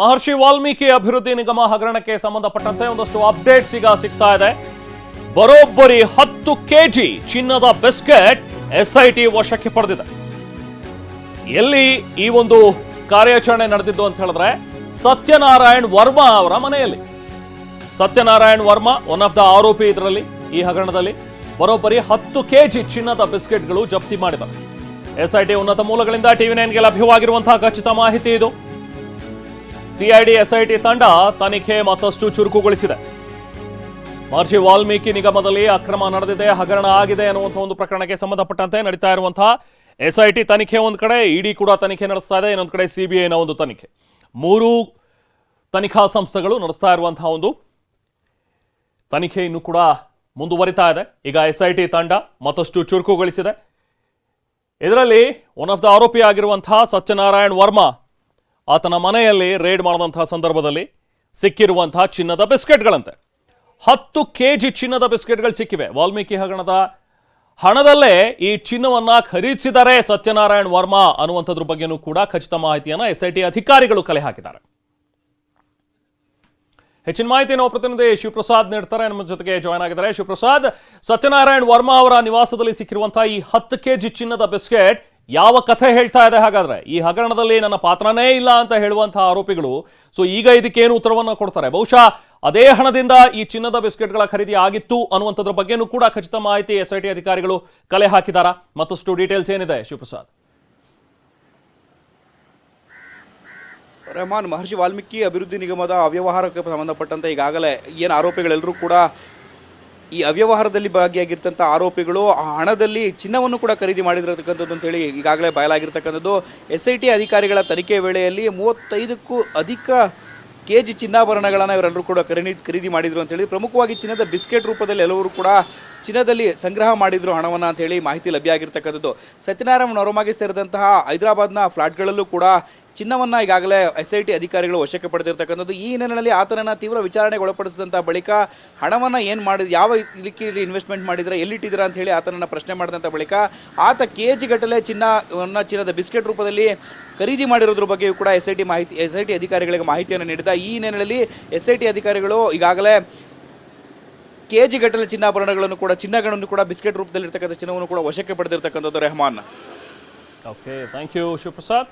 ಮಹರ್ಷಿ ವಾಲ್ಮೀಕಿ ಅಭಿವೃದ್ಧಿ ನಿಗಮ ಹಗರಣಕ್ಕೆ ಸಂಬಂಧಪಟ್ಟಂತೆ ಒಂದಷ್ಟು ಅಪ್ಡೇಟ್ಸ್ ಈಗ ಸಿಗ್ತಾ ಇದೆ. ಬರೋಬ್ಬರಿ ಹತ್ತು ಕೆಜಿ ಚಿನ್ನದ ಬಿಸ್ಕೆಟ್ ಎಸ್ಐಟಿ ವಶಕ್ಕೆ ಪಡೆದಿದೆ. ಎಲ್ಲಿ ಈ ಒಂದು ಕಾರ್ಯಾಚರಣೆ ನಡೆದಿದ್ದು ಅಂತ ಹೇಳಿದ್ರೆ ಸತ್ಯನಾರಾಯಣ್ ವರ್ಮಾ ಅವರ ಮನೆಯಲ್ಲಿ. Satyanarayan Varma one of the ಆರೋಪಿ ಇದರಲ್ಲಿ ಈ ಹಗರಣದಲ್ಲಿ ಬರೋಬ್ಬರಿ ಹತ್ತು ಕೆಜಿ ಚಿನ್ನದ ಬಿಸ್ಕೆಟ್ಗಳು ಜಪ್ತಿ ಮಾಡಿದ್ದಾರೆ ಎಸ್ಐಟಿ ಉನ್ನತ ಮೂಲಗಳಿಂದ ಟಿವಿ ನೈನ್ಗೆ ಲಭ್ಯವಾಗಿರುವಂತಹ ಖಚಿತ ಮಾಹಿತಿ ಇದು. ಸಿಐಡಿ, ಎಸ್ಐಟಿ ತಂಡ ತನಿಖೆ ಮತ್ತಷ್ಟು ಚುರುಕುಗೊಳಿಸಿದೆ. ಮಾರ್ಜಿ ವಾಲ್ಮೀಕಿ ನಿಗಮದಲ್ಲಿ ಅಕ್ರಮ ನಡೆದಿದೆ, ಹಗರಣ ಆಗಿದೆ ಅನ್ನುವಂಥ ಒಂದು ಪ್ರಕರಣಕ್ಕೆ ಸಂಬಂಧಪಟ್ಟಂತೆ ನಡೀತಾ ಇರುವಂತಹ ಎಸ್ಐಟಿ ತನಿಖೆ ಒಂದು ಕಡೆ, ಇಡಿ ಕೂಡ ತನಿಖೆ ನಡೆಸ್ತಾ ಇದೆ, ಇನ್ನೊಂದು ಕಡೆ ಸಿಬಿಐನ ಒಂದು ತನಿಖೆ. ಮೂರು ತನಿಖಾ ಸಂಸ್ಥೆಗಳು ನಡೆಸ್ತಾ ಇರುವಂತಹ ಒಂದು ತನಿಖೆ ಇನ್ನು ಕೂಡ ಮುಂದುವರಿತಾ ಇದೆ. ಈಗ ಎಸ್ಐಟಿ ತಂಡ ಮತ್ತಷ್ಟು ಚುರುಕುಗೊಳಿಸಿದೆ. ಇದರಲ್ಲಿ ಒನ್ ಆಫ್ ದ ಆರೋಪಿ ಆಗಿರುವಂತಹ ಸತ್ಯನಾರಾಯಣ್ ವರ್ಮಾ ಆತನ ಮನೆಯಲ್ಲಿ ರೇಡ್ ಮಾಡಿದಂತಹ ಸಂದರ್ಭದಲ್ಲಿ ಸಿಕ್ಕಿರುವಂತಹ ಚಿನ್ನದ ಬಿಸ್ಕೆಟ್ಗಳಂತೆ. ಹತ್ತು ಕೆ ಜಿ ಚಿನ್ನದ ಬಿಸ್ಕೆಟ್ಗಳು ಸಿಕ್ಕಿವೆ. ವಾಲ್ಮೀಕಿ ಹಗರಣದ ಹಣದಲ್ಲೇ ಈ ಚಿನ್ನವನ್ನ ಖರೀದಿಸಿದರೆ ಸತ್ಯನಾರಾಯಣ್ ವರ್ಮಾ ಅನ್ನುವಂಥದ್ರ ಬಗ್ಗೆನೂ ಕೂಡ ಖಚಿತ ಮಾಹಿತಿಯನ್ನ ಎಸ್ಐಟಿ ಅಧಿಕಾರಿಗಳು ಕಲೆ ಹಾಕಿದ್ದಾರೆ. ಹೆಚ್ಚಿನ ಮಾಹಿತಿ ನಾವು ಪ್ರತಿನಿಧಿ ಶಿವಪ್ರಸಾದ್ ನೀಡ್ತಾರೆ. ನಮ್ಮ ಜೊತೆಗೆ ಜಾಯ್ನ್ ಆಗಿದ್ದಾರೆ. ಶಿವಪ್ರಸಾದ್, ಸತ್ಯನಾರಾಯಣ್ ವರ್ಮಾ ಅವರ ನಿವಾಸದಲ್ಲಿ ಸಿಕ್ಕಿರುವಂತಹ ಈ ಹತ್ತು ಕೆಜಿ ಚಿನ್ನದ ಬಿಸ್ಕೆಟ್ ಯಾವ ಕಥೆ ಹೇಳ್ತಾ ಇದೆ ಹಾಗಾದ್ರೆ? ಈ ಹಗರಣದಲ್ಲಿ ನನ್ನ ಪಾತ್ರನೇ ಇಲ್ಲ ಅಂತ ಹೇಳುವಂತಹ ಆರೋಪಿಗಳು. ಸೊ ಈಗ ಇದಕ್ಕೇನು ಉತ್ತರವನ್ನು ಕೊಡ್ತಾರೆ? ಬಹುಶಃ ಅದೇ ಹಣದಿಂದ ಈ ಚಿನ್ನದ ಬಿಸ್ಕೆಟ್ಗಳ ಖರೀದಿ ಆಗಿತ್ತು ಅನ್ನುವಂಥದ್ರ ಬಗ್ಗೆನೂ ಕೂಡ ಖಚಿತ ಮಾಹಿತಿ ಎಸ್ ಐ ಟಿ ಅಧಿಕಾರಿಗಳು ಕಲೆ ಹಾಕಿದಾರ? ಮತ್ತಷ್ಟು ಡೀಟೇಲ್ಸ್ ಏನಿದೆ ಶಿವಪ್ರಸಾದ್? ರೆಹಮಾನ್, ಮಹರ್ಷಿ ವಾಲ್ಮೀಕಿ ಅಭಿವೃದ್ಧಿ ನಿಗಮದ ಅವ್ಯವಹಾರಕ್ಕೆ ಸಂಬಂಧಪಟ್ಟಂತೆ ಈಗಾಗಲೇ ಏನು ಆರೋಪಿಗಳೆಲ್ಲರೂ ಕೂಡ ಈ ಅವ್ಯವಹಾರದಲ್ಲಿ ಭಾಗಿಯಾಗಿರ್ತಂಥ ಆರೋಪಿಗಳು ಆ ಹಣದಲ್ಲಿ ಚಿನ್ನವನ್ನು ಕೂಡ ಖರೀದಿ ಮಾಡಿರತಕ್ಕಂಥದ್ದು ಅಂತೇಳಿ ಈಗಾಗಲೇ ಬಯಲಾಗಿರ್ತಕ್ಕಂಥದ್ದು. ಎಸ್ ಐ ಟಿ ಅಧಿಕಾರಿಗಳ ತನಿಖೆ ವೇಳೆಯಲ್ಲಿ ಮೂವತ್ತೈದಕ್ಕೂ ಅಧಿಕ ಕೆ ಜಿ ಚಿನ್ನಾಭರಣಗಳನ್ನು ಇವರೆಲ್ಲರೂ ಕೂಡ ಖರೀದಿ ಖರೀದಿ ಮಾಡಿದರು ಅಂತೇಳಿ ಪ್ರಮುಖವಾಗಿ ಚಿನ್ನದ ಬಿಸ್ಕೆಟ್ ರೂಪದಲ್ಲಿ ಎಲ್ಲರೂ ಕೂಡ ಚಿನ್ನದಲ್ಲಿ ಸಂಗ್ರಹ ಮಾಡಿದ್ರು ಹಣವನ್ನು ಅಂತ ಹೇಳಿ ಮಾಹಿತಿ ಲಭ್ಯ ಆಗಿರ್ತಕ್ಕಂಥದ್ದು. ಸತ್ಯನಾರಾಯಣ ನವರಮಾಗಿ ಸೇರಿದಂತಹ ಹೈದರಾಬಾದ್ನ ಫ್ಲಾಟ್ಗಳಲ್ಲೂ ಕೂಡ ಚಿನ್ನವನ್ನ ಈಗಾಗಲೇ ಎಸ್ ಐ ಟಿ ಅಧಿಕಾರಿಗಳು ವಶಕ್ಕೆ ಪಡೆದಿರ್ತಕ್ಕಂಥದ್ದು. ಈ ಹಿನ್ನೆಲೆಯಲ್ಲಿ ಆತನನ್ನ ತೀವ್ರ ವಿಚಾರಣೆಗೆ ಒಳಪಡಿಸಿದಂಥ ಬಳಿಕ ಹಣವನ್ನು ಏನು ಮಾಡಿದ, ಯಾವ ಇದಕ್ಕೆ ಇನ್ವೆಸ್ಟ್ಮೆಂಟ್ ಮಾಡಿದ್ರೆ, ಎಲ್ಲಿಟ್ಟಿದ್ದೀರಾ ಅಂತ ಹೇಳಿ ಆತನನ್ನ ಪ್ರಶ್ನೆ ಮಾಡಿದಂಥ ಬಳಿಕ ಆತ ಕೆ ಜಿ ಗಟ್ಟಲೆ ಚಿನ್ನವನ್ನು, ಚಿನ್ನದ ಬಿಸ್ಕೆಟ್ ರೂಪದಲ್ಲಿ ಖರೀದಿ ಮಾಡಿರೋದ್ರ ಬಗ್ಗೆಯೂ ಕೂಡ ಎಸ್ ಐ ಟಿ ಮಾಹಿತಿ ಎಸ್ ಐ ಟಿ ಅಧಿಕಾರಿಗಳಿಗೆ ಮಾಹಿತಿಯನ್ನು ನೀಡಿದ. ಈ ಹಿನ್ನೆಲೆಯಲ್ಲಿ ಎಸ್ ಐ ಟಿ ಅಧಿಕಾರಿಗಳು ಈಗಾಗಲೇ ಕೆ ಜಿ ಗಟ್ಟಲೆ ಚಿನ್ನಾಭರಣಗಳನ್ನು ಕೂಡ, ಚಿನ್ನಗಳನ್ನು ಕೂಡ, ಬಿಸ್ಕೆಟ್ ರೂಪದಲ್ಲಿರ್ತಕ್ಕಂಥ ಚಿನ್ನವನ್ನು ಕೂಡ ವಶಕ್ಕೆ ಪಡೆದಿರ್ತಕ್ಕಂಥದ್ದು Rehman. Okay thank you Shivaprasad